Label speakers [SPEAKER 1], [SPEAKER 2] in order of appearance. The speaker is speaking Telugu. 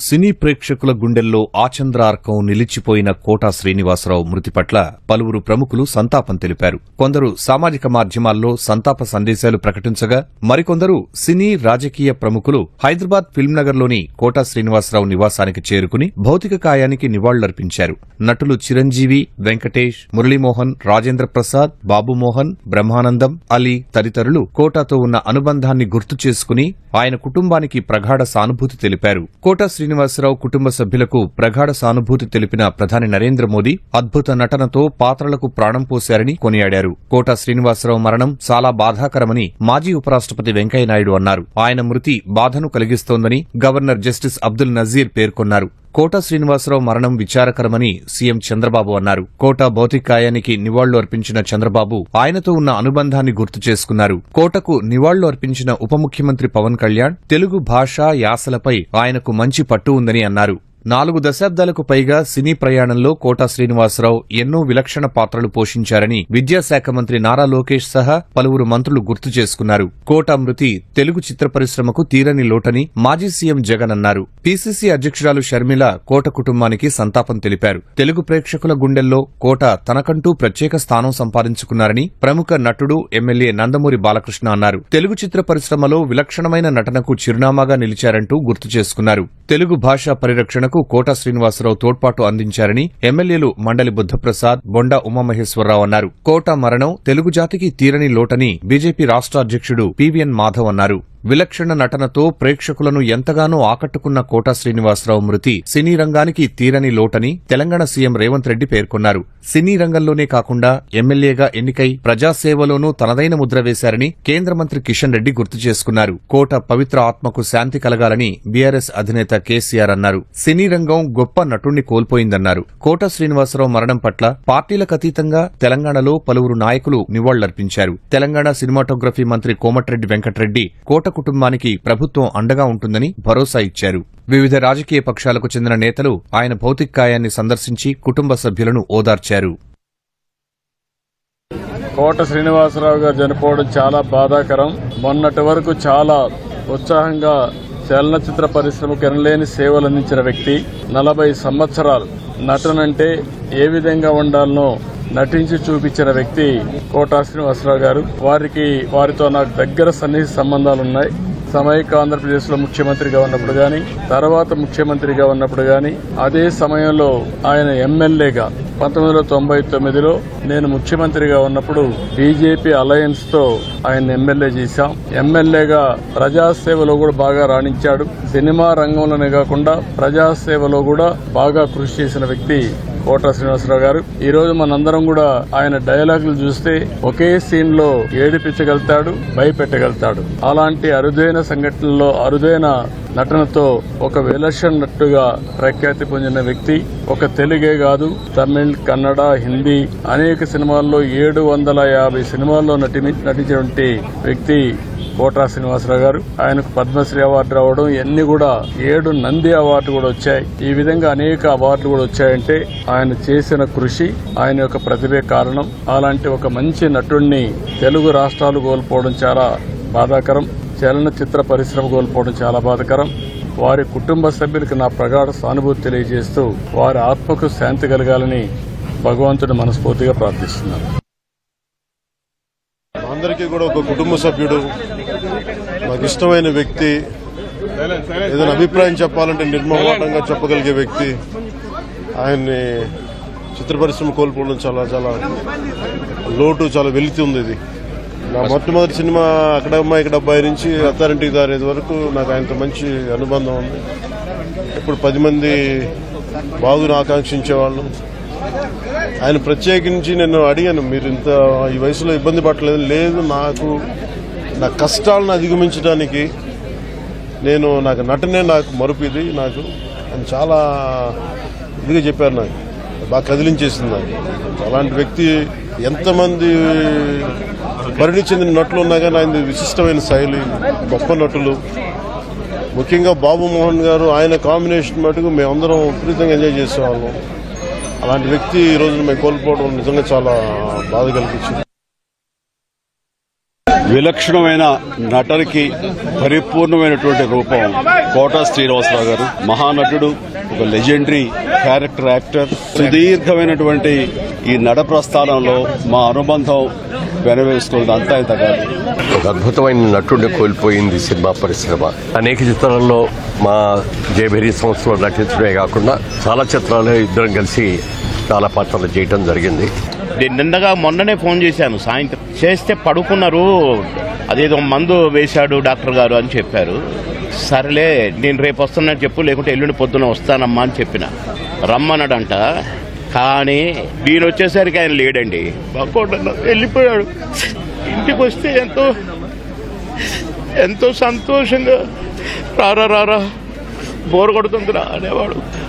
[SPEAKER 1] సినీ ప్రేక్షకుల గుండెల్లో ఆచంద్రార్కం నిలిచిపోయిన కోటా శ్రీనివాసరావు మృతి పట్ల పలువురు ప్రముఖులు సంతాపం తెలిపారు. కొందరు సామాజిక మాధ్యమాల్లో సంతాప సందేశాలు ప్రకటించగా మరికొందరు సినీ రాజకీయ ప్రముఖులు హైదరాబాద్ ఫిల్మ్నగర్లోని కోటా శ్రీనివాసరావు నివాసానికి చేరుకుని భౌతిక కాయానికి నివాళులర్పించారు. నటులు చిరంజీవి వెంకటేష్ మురళీమోహన్ రాజేంద్ర ప్రసాద్ బాబుమోహన్ బ్రహ్మానందం అలీ తదితరులు కోటాతో ఉన్న అనుబంధాన్ని గుర్తు చేసుకుని ఆయన కుటుంబానికి ప్రగాఢ సానుభూతి తెలిపారు. కోటా శ్రీనివాసరావు కుటుంబ సభ్యులకు ప్రగాఢ సానుభూతి తెలిపిన ప్రధాని నరేంద్ర మోదీ అద్భుత నటనతో పాత్రలకు ప్రాణం పోశారని కొనియాడారు. కోట శ్రీనివాసరావు మరణం చాలా బాధాకరమని మాజీ ఉపరాష్ట్రపతి వెంకయ్యనాయుడు అన్నారు. ఆయన మృతి బాధను కలిగిస్తోందని గవర్నర్ జస్టిస్ అబ్దుల్ నజీర్ పేర్కొన్నారు. కోట శ్రీనివాసరావు మరణం విచారకరమని సీఎం చంద్రబాబు అన్నారు. కోటా భౌతికాయానికి నివాళులు అర్పించిన చంద్రబాబు ఆయనతో ఉన్న అనుబంధాన్ని గుర్తు చేసుకున్నారు. కోటకు నివాళులు అర్పించిన ఉప ముఖ్యమంత్రి పవన్ కళ్యాణ్ తెలుగు భాష యాసలపై ఆయనకు మంచి పట్టు ఉందని అన్నారు. నాలుగు దశాబ్దాలకు పైగా సినీ ప్రయాణంలో కోటా శ్రీనివాసరావు ఎన్నో విలక్షణ పాత్రలు పోషించారని విద్యాశాఖ మంత్రి నారా లోకేష్ సహా పలువురు మంత్రులు గుర్తు చేసుకున్నారు. కోటా మృతి తెలుగు చిత్ర పరిశ్రమకు తీరని లోటని మాజీ సీఎం జగన్ అన్నారు. పీసీసీ అధ్యక్షురాలు షర్మిల కోట కుటుంబానికి సంతాపం తెలిపారు. తెలుగు ప్రేక్షకుల గుండెల్లో కోట తనకంటూ ప్రత్యేక స్థానం సంపాదించుకున్నారని ప్రముఖ నటుడు ఎమ్మెల్యే నందమూరి బాలకృష్ణ అన్నారు. తెలుగు చిత్ర పరిశ్రమలో విలక్షణమైన నటనకు చిరునామాగా నిలిచారంటూ గుర్తు చేసుకున్నారు. తెలుగు భాషా పరిరక్షణకు కోట శ్రీనివాసరావు తోడ్పాటు అందించారని ఎమ్మెల్యేలు మండలి బుద్ధప్రసాద్ బొండా ఉమామహేశ్వరరావు అన్నారు. కోట మరణం తెలుగు జాతికి తీరని లోటని బీజేపీ రాష్ట్ర అధ్యక్షుడు పీవీఎన్ మాధవ్ అన్నారు. విలక్షణ నటనతో ప్రేక్షకులను ఎంతగానో ఆకట్టుకున్న కోటా శ్రీనివాసరావు మృతి సినీ రంగానికి తీరని లోటని తెలంగాణ సీఎం రేవంత్ రెడ్డి పేర్కొన్నారు. సినీ రంగంలోనే కాకుండా ఎమ్మెల్యేగా ఎన్నికై ప్రజాసేవలోనూ తనదైన ముద్ర వేశారని కేంద్ర మంత్రి కిషన్ రెడ్డి గుర్తు చేసుకున్నారు. కోట పవిత్ర ఆత్మకు శాంతి కలగాలని బీఆర్ఎస్ అధినేత కేసీఆర్ అన్నారు. సినీ రంగం గొప్ప నటుణ్ణి కోల్పోయిందన్నారు. కోట శ్రీనివాసరావు మరణం పట్ల పార్టీలకు అతీతంగా తెలంగాణలో పలువురు నాయకులు నివాళులర్పించారు. తెలంగాణ సినిమాటోగ్రఫీ మంత్రి కోమటిరెడ్డి వెంకటరెడ్డి కోట కుటుంబానికి ప్రభుత్వం అండగా ఉంటుందని భరోసా ఇచ్చారు. వివిధ రాజకీయ పక్షాలకు చెందిన నేతలు ఆయన భౌతికాయాన్ని సందర్శించి కుటుంబ సభ్యులను ఓదార్చారు.
[SPEAKER 2] కోట శ్రీనివాసరావు గారు చనిపోవడం చాలా బాధాకరం. మొన్నటి వరకు చాలా ఉత్సాహంగా చలనచిత్ర పరిశ్రమకు ఎనలేని సేవలు అందించిన వ్యక్తి. నలభై సంవత్సరాలు నటనంటే ఏ విధంగా ఉండాలనో నటించి చూపించిన వ్యక్తి కోటా శ్రీనివాసరావు గారు. వారికి వారితో నాకు దగ్గర సన్నిహిత సంబంధాలున్నాయి సమైక ఆంధ్రప్రదేశ్లో ముఖ్యమంత్రిగా ఉన్నప్పుడు కానీ తర్వాత ముఖ్యమంత్రిగా ఉన్నప్పుడు కానీ అదే సమయంలో ఆయన ఎమ్మెల్యేగా పంతొమ్మిది వందల తొంభై తొమ్మిదిలో నేను ముఖ్యమంత్రిగా ఉన్నప్పుడు బీజేపీ అలయన్స్తో ఆయన ఎమ్మెల్యే చేశాం. ఎమ్మెల్యేగా ప్రజాసేవలో కూడా బాగా రాణించాడు. సినిమా రంగంలోనే కాకుండా ప్రజాసేవలో కూడా బాగా కృషి చేసిన వ్యక్తి కోట శ్రీనివాసరావు గారు. ఈ రోజు మనందరం కూడా ఆయన డైలాగులు చూస్తే ఒకే సీన్లో ఏడిపించగలుగుతాడు భయపెట్టగలుగుతాడు. అలాంటి అరుదైన సంఘటనలో అరుదైన నటనతో ఒక విలక్షణట్టుగా ప్రఖ్యాతి పొందిన వ్యక్తి ఒక తెలుగే కాదు తమిళ్ కన్నడ హిందీ అనేక సినిమాల్లో ఏడు వందల యాభై సినిమాల్లో నటి నటించినటువంటి వ్యక్తి కోట్రా శ్రీనివాసరావు గారు. ఆయనకు పద్మశ్రీ అవార్డు రావడం ఇవన్నీ కూడా ఏడు నంది అవార్డు కూడా వచ్చాయి. ఈ విధంగా అనేక అవార్డులు కూడా వచ్చాయంటే ఆయన చేసిన కృషి ఆయన యొక్క ప్రతిభే కారణం. అలాంటి ఒక మంచి నటుడిని తెలుగు రాష్ట్రాలు కోల్పోవడం చాలా బాధాకరం. చలనచిత్ర పరిశ్రమ కోల్పోవడం చాలా బాధాకరం. వారి కుటుంబ సభ్యులకు నా ప్రగాఢ సానుభూతి తెలియజేస్తూ వారి ఆత్మకు శాంతి కలగాలని భగవంతుడు మనస్ఫూర్తిగా ప్రార్థిస్తున్నాను.
[SPEAKER 3] అందరికీ కూడా ఒక కుటుంబ సభ్యుడు నాకు ఇష్టమైన వ్యక్తి ఏదైనా అభిప్రాయం చెప్పాలంటే నిర్మమాటంగా చెప్పగలిగే వ్యక్తి. ఆయన్ని చిత్ర పరిశ్రమ కోల్పోవడం చాలా చాలా లోటు చాలా వెలితి ఉంది ఇది. నా మొట్టమొదటి సినిమా అక్కడ అమ్మాయి ఇక్కడ అబ్బాయి నుంచి అత్తారింటికి దారేది వరకు నాకు ఆయనతో మంచి అనుబంధం ఉంది. ఇప్పుడు పది మంది ఆకాంక్షించే ఆకాంక్షించేవాళ్ళు. ఆయన ప్రత్యేకించి నేను అడిగాను మీరు ఇంత ఈ వయసులో ఇబ్బంది పడలేదు లేదు నాకు నా కష్టాలను అధిగమించడానికి నేను నాకు నటనే నాకు మరుపు ఇది నాకు అని చాలా ఇదిగా చెప్పారు నాకు. బాగా కదిలించేసింది నాకు. అలాంటి వ్యక్తి ఎంతమంది మరణి చెందిన నటులు ఉన్నా కానీ ఆయన విశిష్టమైన శైలి గొప్ప నటులు. ముఖ్యంగా బాబు మోహన్ గారు ఆయన కాంబినేషన్ మటుకు మేమందరం విపరీతంగా ఎంజాయ్ చేసేవాళ్ళం. అలాంటి వ్యక్తి ఈ రోజున మేము కోల్పోవడం నిజంగా చాలా బాధ కలిగించింది.
[SPEAKER 4] విలక్షణమైన నటనకి పరిపూర్ణమైనటువంటి రూపం కోట శ్రీనివాసరావు గారు. మహానటుడు ఒక లెజెండరీ క్యారెక్టర్ యాక్టర్. సుదీర్ఘమైనటువంటి ఈ నడ ప్రస్థానంలో మా అనుబంధం వెనవేసుకున్నది అంతా ఇంత కాదు.
[SPEAKER 5] ఒక అద్భుతమైన నటుడిని కోల్పోయింది సినిమా పరిశ్రమ. అనేక చిత్రాల్లో మా జయభేరి సంస్థలో నటించడమే కాకుండా చాలా చిత్రాలు ఇద్దరం కలిసి చాలా పాత్రలు చేయటం జరిగింది.
[SPEAKER 6] నేను నిన్నగా మొన్ననే ఫోన్ చేశాను. సాయంత్రం చేస్తే పడుకున్నారు. అదేదో మందు వేశాడు డాక్టర్ గారు అని చెప్పారు. సరేలే నేను రేపు వస్తున్నా చెప్పు లేకుంటే ఎల్లుండి పొద్దున వస్తానమ్మా అని చెప్పిన. రమ్మన్నాడంట. కానీ నేను వచ్చేసరికి ఆయన లేడండి. వెళ్ళిపోయాడు. ఇంటికి వస్తే ఎంతో ఎంతో సంతోషంగా రారా రారా బోర్ కొడుతుందిరా అనేవాడు.